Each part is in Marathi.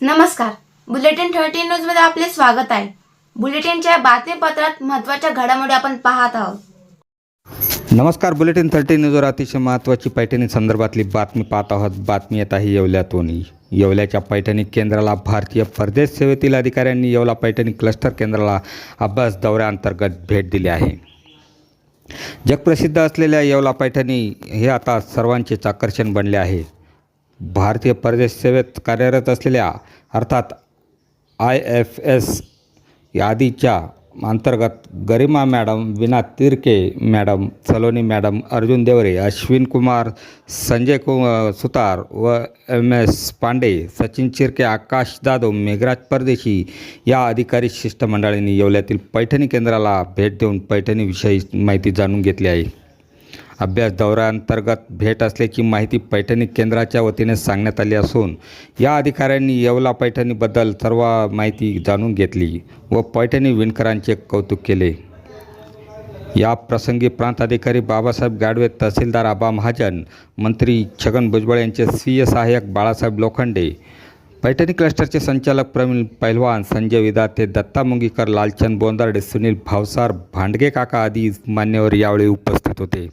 नमस्कार. बुलेटिन थर्टीन न्यूजमध्ये आपले स्वागत आहे. बुलेटिनच्या बातमीपत्रात महत्त्वाच्या घडामोडी आपण पाहत आहोत. नमस्कार बुलेटिन थर्टी न्यूजवर अतिशय महत्त्वाची पैठणी संदर्भातली बातमी पाहत आहोत. बातमी येत आहे येवल्यातून. येवल्याच्या पैठणी केंद्राला भारतीय परदेश सेवेतील अधिकाऱ्यांनी येवला पैठणी क्लस्टर केंद्राला अभ्यास दौऱ्याअंतर्गत भेट दिली आहे. जगप्रसिद्ध असलेल्या येवला पैठणी हे आता सर्वांचेच आकर्षण बनले आहे. भारतीय परदेश सेवेत कार्यरत असलेल्या अर्थात आय एफ एस यादीच्या अंतर्गत Garima madam Veena Tirke madam Saloni madam Arjun Deore Ashwin Kumar Sanjay कु सुतार व एम एस पांडे सचिन चिरके आकाश जाधव मेघराज परदेशी या अधिकारी शिष्टमंडळांनी येवल्यातील पैठणी केंद्राला भेट देऊन पैठणीविषयी माहिती जाणून घेतली आहे. अभ्यास दौऱ्याअंतर्गत भेट असल्याची माहिती पैठणी केंद्राच्या वतीने सांगण्यात आली असून या अधिकाऱ्यांनी येवला पैठणीबद्दल सर्व माहिती जाणून घेतली व पैठणी विणकरांचे कौतुक केले. या प्रसंगी प्रांत अधिकारी बाबासाहेब गाडवे तहसीलदार आबा महाजन मंत्री छगन भुजबळ यांचे स्वीय सहाय्यक बाळासाहेब लोखंडे पैठणी क्लस्टरचे संचालक प्रवीण पैलवान संजय विदाते दत्ता मुंगीकर लालचंद बोंदारडे सुनील भावसार भांडगे काका आदी मान्यवर यावेळी उपस्थित होते.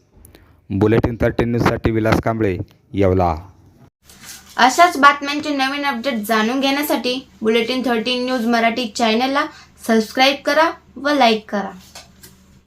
बुलेटिन थर्टीन न्यूजसाठी विलास कांबळे येवला. अशाच बातम्यांचे नवीन अपडेट जाणून घेण्यासाठी बुलेटिन थर्टीन न्यूज मराठी चॅनलला सबस्क्राईब करा व लाईक करा.